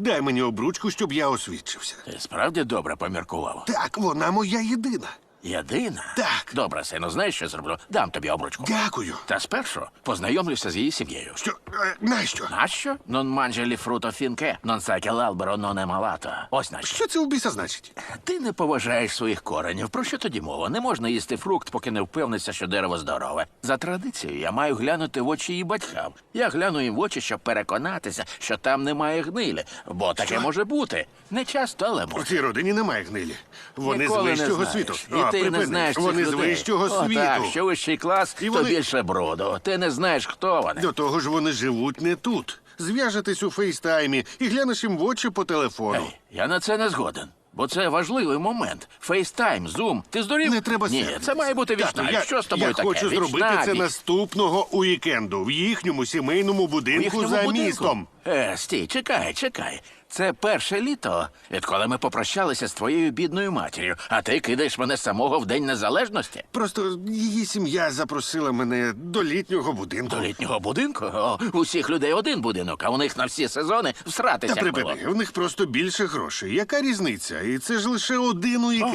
Дай мені обручку, щоб я освідчився. Ти справді добре поміркував. Так, вона моя єдина. Єдина? Так. Добре, сину, знаєш, що зроблю? Дам тобі обручку. Дякую. Та спершу познайомлюся з її сім'єю. Що? Е, нащо? Нащо? Non mangi фруто фінке, non sa che l'albero non. Ось нащо. Що це у біса значить? Ти не поважаєш своїх коренів. Про що тоді мова? Не можна їсти фрукт, поки не впевнишся, що дерево здорове. За традицією я маю глянути в очі її батькам. Я гляну їм в очі, щоб переконатися, що там немає гнилі. Бо таке Що? може бути. Не часто, але У може. цій родині немає гнилі. Вони Ніколи з не вищого знаєш. світу. І ти не припини. знаєш цих Вони з людей. вищого О, світу. Так, що вищий клас, І то вони- більше броду. Ти не знаєш, хто вони. До того ж вони живуть не тут. Зв'яжетесь у фейстаймі і глянеш їм в очі по телефону. Ей, я на це не згоден. Бо це важливий момент. Фейстайм, зум. Ти здурів? Не треба Ні, це має бути вічна. Тату, Я, що з тобою я таке? хочу Вічна зробити це віч- наступного уікенду в їхньому сімейному будинку їхньому за будинку? містом. Е, стій, чекай, чекай. Це перше літо, відколи ми попрощалися з твоєю бідною матір'ю, а ти кидаєш мене самого в День Незалежності? Просто її сім'я запросила мене до літнього будинку. До літнього будинку? О, у всіх людей один будинок, а у них на всі сезони всратися Та було. припини, в них просто більше грошей. Яка різниця? І це ж лише один уікенд.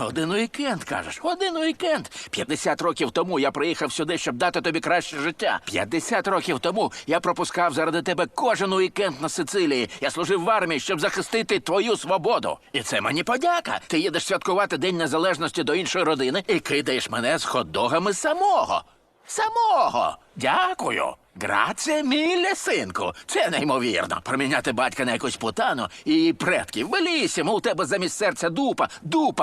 О, Один уікенд, кажеш, один уікенд. 50 років тому я приїхав сюди, щоб дати тобі краще життя. 50 років тому я пропускав заради тебе кожен уікенд на Сицилії. Я служив в армії, щоб захистити твою свободу. І це мені подяка. Ти їдеш святкувати День Незалежності до іншої родини і кидаєш мене з хот-догами самого. Самого. Дякую. Граце міле, синку. Це неймовірно. Проміняти батька на якусь путану і її предків. Велісімо, у тебе замість серця дупа, дупа.